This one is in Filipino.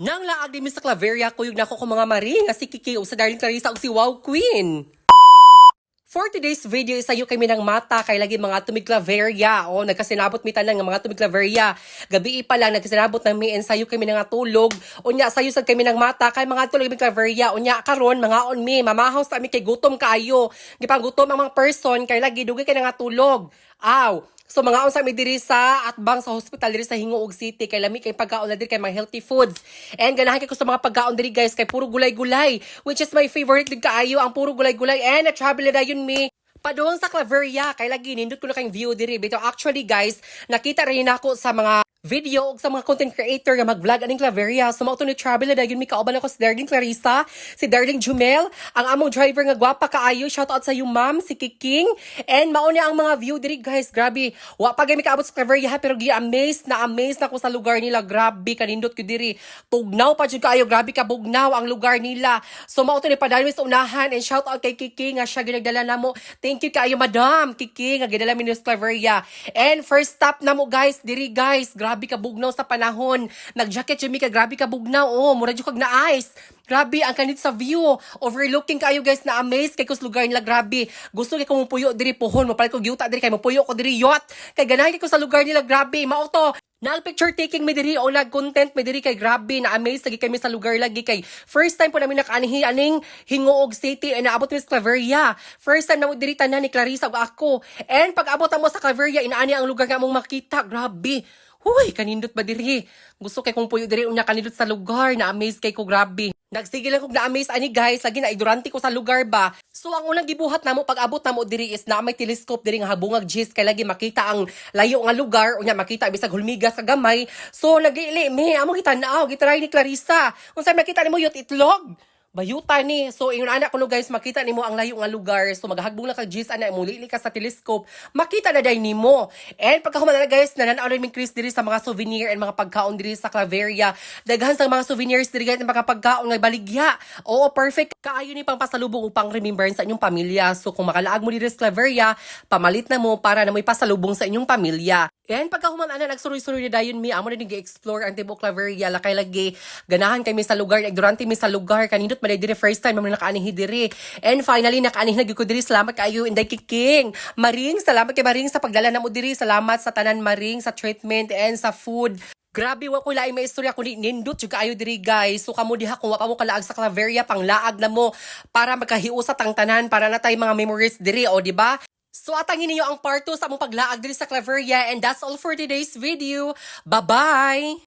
Nang laag mi sa Claveria, kuyog na ako kung mga maring, nga si Kiki o sa Darling Clarissa o si Wow Queen. For today's video, isayo kami ng mata kay lagi mga tumig Claveria. O, nagkasinabot mi tanan nga mga tumig Claveria. Gabi pa lang, nagkasinabot na mi, ensayo kami ng tulog. Unya, sayo sad kami ng mata kay mga tulog mi Claveria. Unya, karon mga on mi, mamahaw sa mi kay gutom kaayo. Gipangutom ang mga person kay lagi dugay kay nga tulog. Aw, So mga unsa mi diri sa atbang sa hospital diri sa Hinguog City kay lami kay pagkaon na diri kay mga healthy foods. And ganahan kay ko sa mga pagkaon diri guys kay puro gulay-gulay which is my favorite din kaayo ang puro gulay-gulay and travel na dayon mi Padung sa Claveria, kay lagi nindot ko na kayong view diri. Bito actually guys, nakita rin ako sa mga video ug sa mga content creator nga mag-vlog aning Claveria. So mao ni travel na dayon mi kauban ako si Darling Clarissa, si Darling Jumel, ang among driver nga gwapa kaayo. Shout out sa iyo ma'am, si Kiking. And mao ni ang mga view diri guys. Grabe. Wa pa kaabot sa Claveria pero gi amazed na amazed na ko sa lugar nila. Grabe kanindot ko diri. Tugnaw pa jud kaayo. Grabe ka bugnaw ang lugar nila. So mao ni sa unahan and shout out kay Kiking nga siya ginagdala namo. Thank you kaayo madam Kiking nga gidala mi ni Claveria. And first stop na mo guys, diri guys. Grabe ka bugnaw sa panahon. Nag-jacket mi ka grabe ka bugnaw. Oh, mura jud kag na ice. Grabe ang kanit sa view. Overlooking kayo guys na amazed kay kus lugar nila grabe. Gusto kay ko mupuyo diri pohon, mapalit ko giuta diri kay mupuyo ko diri yacht. Kay ganahan kay ko sa lugar nila grabe. Mao to. Nal picture taking mi diri o nag content mi diri kay grabe na amazed lagi kami sa lugar lagi kay first time po namin nakaanihi aning Hingoog City and naabot mi sa Claveria. First time na mo diri tanan ni Clarissa ug ako. And pag abot mo sa Claveria inaani ang lugar nga mong makita. Grabe. Huy, kanindot ba diri? Gusto kay kong puyo diri unya kanindot sa lugar na amazed kay ko grabe. Nagsige lang kog na-amaze ani guys, lagi na idurante ko sa lugar ba. So ang unang gibuhat namo pag abot namo diri is na may telescope diri nga habungag gis kay lagi makita ang layo nga lugar unya makita bisag hulmigas sa gamay. So nagili mi amo kita naaw gitry ni Clarissa. Unsa makita nimo yut itlog? Bayuta ni. So, ingon anak ko no guys, makita nimo ang layo nga lugar. So, maghagbong na kag gis ana mo lili ka sa telescope. Makita na day nimo. And pagkahuman na guys, nananaw na Chris diri sa mga souvenir and mga pagkaon diri sa Claveria. Daghan sa mga souvenirs diri guys, mga pagkaon nga baligya. Oo, perfect. Kaayo ni pang pasalubong upang remembrance sa inyong pamilya. So, kung makalaag mo diri sa Claveria, pamalit na mo para na may pasalubong sa inyong pamilya. And pagkahuman ana nagsuroy-suroy na dayon mi, amo na nag-explore ang Tibok Claveria, lakay lagi ganahan kami sa lugar, durante mi sa lugar kanindot man diri first time mo nakaanihi diri. And finally nakaanihi na gyud diri. Salamat kayo Inday Kiking. Maring, salamat kay Maring sa pagdala namo diri. Salamat sa tanan Maring sa treatment and sa food. Grabe wa ko laing may istorya kundi nindot jud kaayo diri guys. So kamo diha kung wa pa mo kalaag sa Claveria pang laag na mo para magkahiusa tang tanan para na tay mga memories diri o di ba? So atangin ninyo ang part 2 sa among paglaag diri sa Claveria and that's all for today's video. Bye-bye.